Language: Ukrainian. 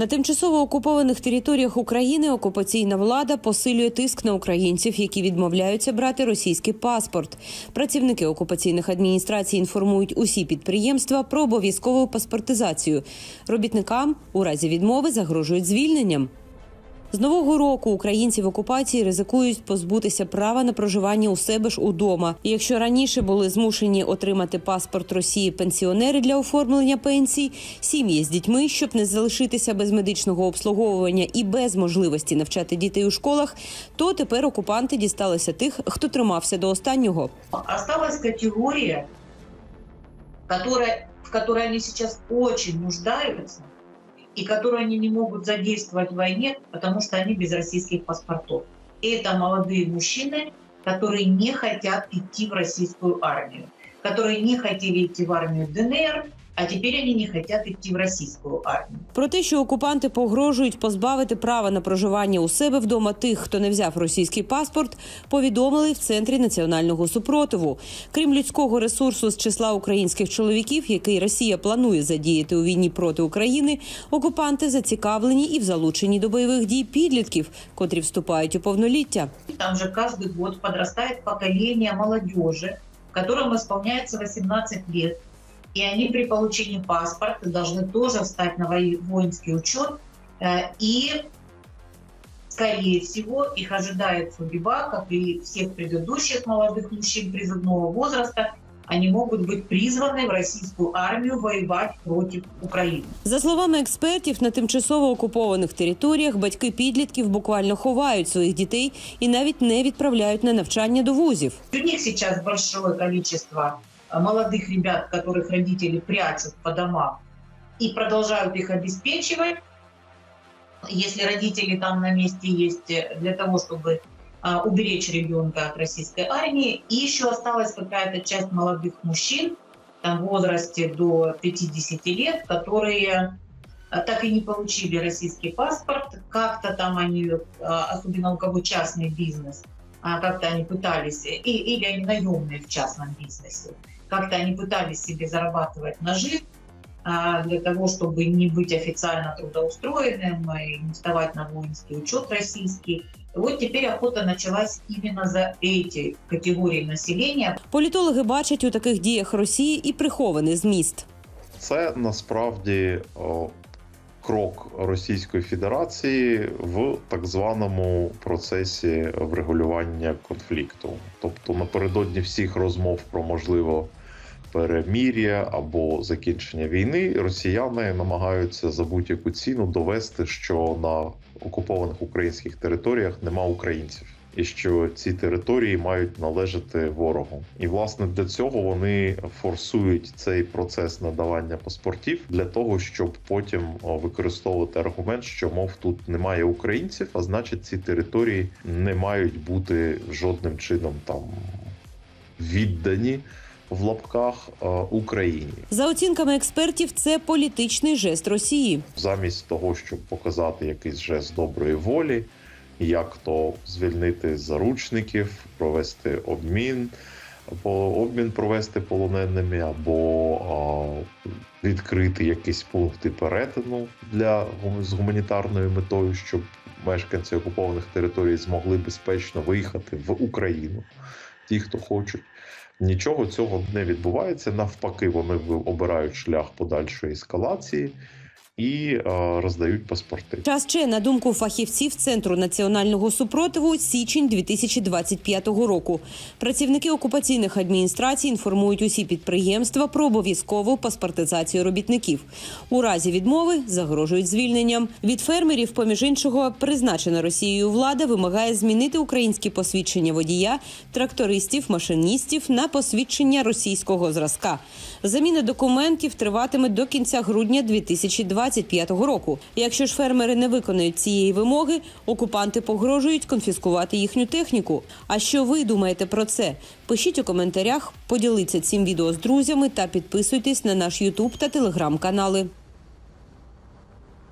На тимчасово окупованих територіях України окупаційна влада посилює тиск на українців, які відмовляються брати російський паспорт. Працівники окупаційних адміністрацій інформують усі підприємства про обов'язкову паспортизацію. Робітникам у разі відмови загрожують звільненням. З нового року українці в окупації ризикують позбутися права на проживання у себе ж удома. І якщо раніше були змушені отримати паспорт Росії пенсіонери для оформлення пенсій, сім'ї з дітьми, щоб не залишитися без медичного обслуговування і без можливості навчати дітей у школах, то тепер окупанти дісталися тих, хто тримався до останнього. Осталась категория, которая, в которой они сейчас очень нуждаются и которую они не могут задействовать в войне, потому что они без российских паспортов. И это молодые мужчины, которые не хотят идти в российскую армию, которые не хотели идти в армию ДНР, а теперь они не хотят идти в российскую армию. Про те, що окупанти погрожують позбавити права на проживання у себе вдома тих, хто не взяв російський паспорт, повідомили в центрі національного супротиву. Крім людського ресурсу з числа українських чоловіків, який Росія планує задіяти у війні проти України, окупанти зацікавлені і в залученні до бойових дій підлітків, котрі вступають у повноліття. Там же каждый год подрастает поколение молодежи, которым исполняется 18 лет И они при получении паспорта должны тоже встать на вои- воинский учет. Э, И, скорее всего, их ожидает судьба, как и всех предыдущих молодых мужчин призывного возраста. Они могут быть призваны в российскую армию воевать против Украины. За словами експертів, на тимчасово окупованих територіях батьки підлітків буквально ховають своїх дітей і навіть не відправляють на навчання до вузів. У них сейчас большое количество э, молодых ребят, которых родители прячут по домам и продолжают их обеспечивать, если родители там на месте есть, э, для того, чтобы а, уберечь ребенка от российской армии. И еще осталась какая-то часть молодых мужчин, там в возрасте до 50 лет, которые так и не получили российский паспорт. Как-то там они, особенно у кого частный бизнес, а, как-то они пытались, и, или они наемные в частном бизнесе, как-то они пытались себе зарабатывать нажив а, для того, чтобы не быть официально трудоустроенным и не вставать на воинский учет российский. И вот теперь охота началась именно за эти категории населения, Політологи бачать у таких діях Росії і прихований зміст. Це насправді о, крок Російської Федерації в так званому процесі врегулювання конфлікту. Тобто напередодні всіх розмов про можливо перемір'я або закінчення війни, росіяни намагаються за будь-яку ціну довести, що на окупованих українських територіях нема українців. І що ці території мають належати ворогу, і власне для цього вони форсують цей процес надавання паспортів для того, щоб потім використовувати аргумент, що мов тут немає українців, а значить ці території не мають бути жодним чином там віддані в лапках е, Україні. За оцінками експертів, це політичний жест Росії. замість того, щоб показати якийсь жест доброї волі, як то звільнити заручників, провести обмін, або обмін провести полоненими, або а, відкрити якісь пункти перетину для з гуманітарною метою, щоб мешканці окупованих територій змогли безпечно виїхати в Україну, ті, хто хочуть. Нічого цього не відбувається. Навпаки, вони обирають шлях подальшої ескалації і е, роздають паспорти. Час ще, на думку фахівців Центру національного супротиву, січень 2025 року. Працівники окупаційних адміністрацій інформують усі підприємства про обов'язкову паспортизацію робітників. У разі відмови загрожують звільненням. Від фермерів, поміж іншого, призначена Росією влада вимагає змінити українські посвідчення водія, трактористів, машиністів на посвідчення російського зразка. Заміна документів триватиме до кінця грудня 2025 року. Якщо ж фермери не виконають цієї вимоги, окупанти погрожують конфіскувати їхню техніку. А що ви думаєте про це? Пишіть у коментарях, поділіться цим відео з друзями та підписуйтесь на наш Ютуб та телеграм канали.